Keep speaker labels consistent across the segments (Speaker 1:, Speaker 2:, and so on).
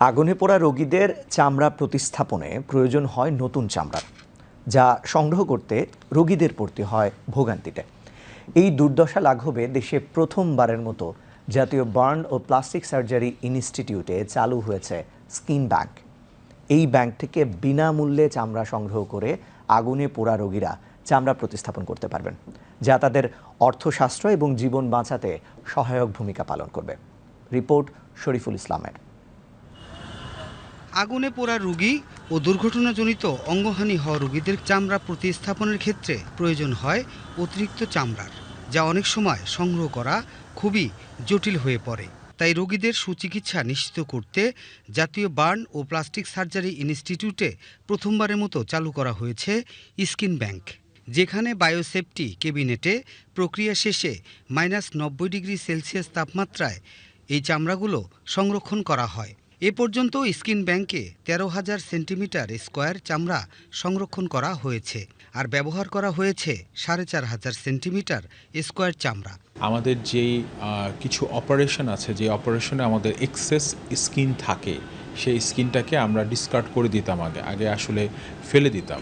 Speaker 1: আগুনে পোড়া রোগীদের চামড়া প্রতিস্থাপনে প্রয়োজন হয় নতুন চামড়ার যা সংগ্রহ করতে রোগীদের পড়তে হয় ভোগান্তিতে। এই দুর্দশা লাঘবে দেশে প্রথমবারের মতো জাতীয় বার্ন ও প্লাস্টিক সার্জারি ইনস্টিটিউটে চালু হয়েছে স্কিন ব্যাংক। এই ব্যাংক থেকে বিনামূল্যে চামড়া সংগ্রহ করে আগুনে পোড়া রোগীরা চামড়া প্রতিস্থাপন করতে পারবেন, যা তাদের অর্থশাস্ত্র এবং জীবন বাঁচাতে সহায়ক ভূমিকা পালন করবে। রিপোর্ট শরীফুল ইসলামের।
Speaker 2: আগুনে পোড়া রোগী ও দুর্ঘটনাজনিত অঙ্গহানি হওয়া রোগীদের চামড়া প্রতিস্থাপনের ক্ষেত্রে প্রয়োজন হয় অতিরিক্ত চামড়ার, যা অনেক সময় সংগ্রহ করা খুবই জটিল হয়ে পড়ে। তাই রোগীদের সুচিকিৎসা নিশ্চিত করতে জাতীয় বার্ন ও প্লাস্টিক সার্জারি ইনস্টিটিউটে প্রথমবারের মতো চালু করা হয়েছে স্কিন ব্যাংক, যেখানে বায়োসেফটি কেবিনেটে প্রক্রিয়া শেষে মাইনাস নব্বই ডিগ্রি সেলসিয়াস তাপমাত্রায় এই চামড়াগুলো সংরক্ষণ করা হয়। এ পর্যন্ত স্কিন ব্যাংকে তেরো হাজার সেন্টিমিটার স্কোয়ার চামড়া সংরক্ষণ করা হয়েছে আর ব্যবহার করা হয়েছে সাড়ে চার হাজার সেন্টিমিটার স্কোয়ার চামড়া।
Speaker 3: আমাদের যেই কিছু অপারেশন আছে যে অপারেশনে আমাদের এক্সেস স্কিন থাকে, সেই স্কিনটাকে আমরা ডিসকার্ড করে দিতাম আগে আগে আসলে ফেলে দিতাম।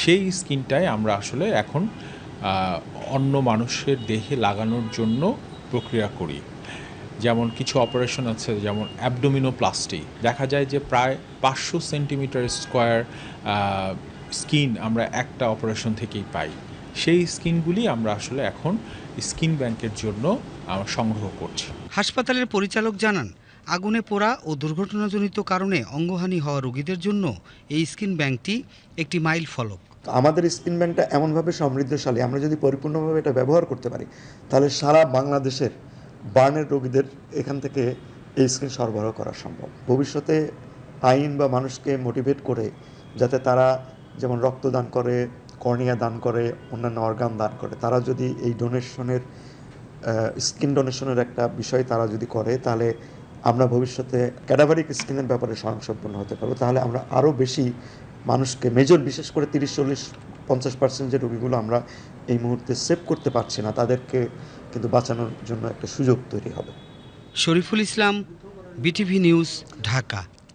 Speaker 3: সেই স্কিনটাই আমরা আসলে এখন অন্য মানুষের দেহে লাগানোর জন্য প্রক্রিয়া করি। যেমন কিছু অপারেশন আছে যেমন অ্যাবডোমিনোপ্লাস্টি। দেখা যায় যে প্রায় পাঁচশো সেন্টিমিটার স্কোয়ার স্কিন আমরা একটা অপারেশন থেকেই পাই। সেই স্কিনগুলি আমরা আসলে এখন স্কিন ব্যাংকের জন্য আমরা সংগ্রহ করছি।
Speaker 2: হাসপাতালের পরিচালক জানান আগুনে পোড়া ও দুর্ঘটনাজনিত কারণে অঙ্গহানি হওয়া রোগীদের জন্য এই স্কিন ব্যাংকটি একটি মাইল ফলক।
Speaker 4: তো আমাদের স্কিন ব্যাংকটা এমনভাবে সমৃদ্ধশালী আমরা যদি পরিপূর্ণভাবে এটা ব্যবহার করতে পারি তাহলে সারা বাংলাদেশের বার্নের রোগীদের এখান থেকে এই স্কিন সরবরাহ করা সম্ভব। ভবিষ্যতে আইন বা মানুষকে মোটিভেট করে যাতে তারা যেমন রক্তদান করে, কর্নিয়া দান করে, অন্যান্য অর্গান দান করে, তারা যদি এই ডোনেশনের স্কিন ডোনেশনের একটা বিষয় তারা যদি করে, তাহলে আমরা ভবিষ্যতে ক্যাডাভারিক স্কিনের ব্যাপারে স্বয়ংসম্পন্ন হতে পারব। তাহলে আমরা আরও বেশি মানুষকে মেজর বিশেষ করে তিরিশ, চল্লিশ পঞ্চাশ পার্সেন্ট যে রোগীগুলো আমরা এই মুহূর্তে সেভ করতে পারছি না, তাদেরকে কিন্তু বাঁচানোর জন্য একটা সুযোগ তৈরি হবে।
Speaker 2: Shariful Islam, BTV news, Dhaka.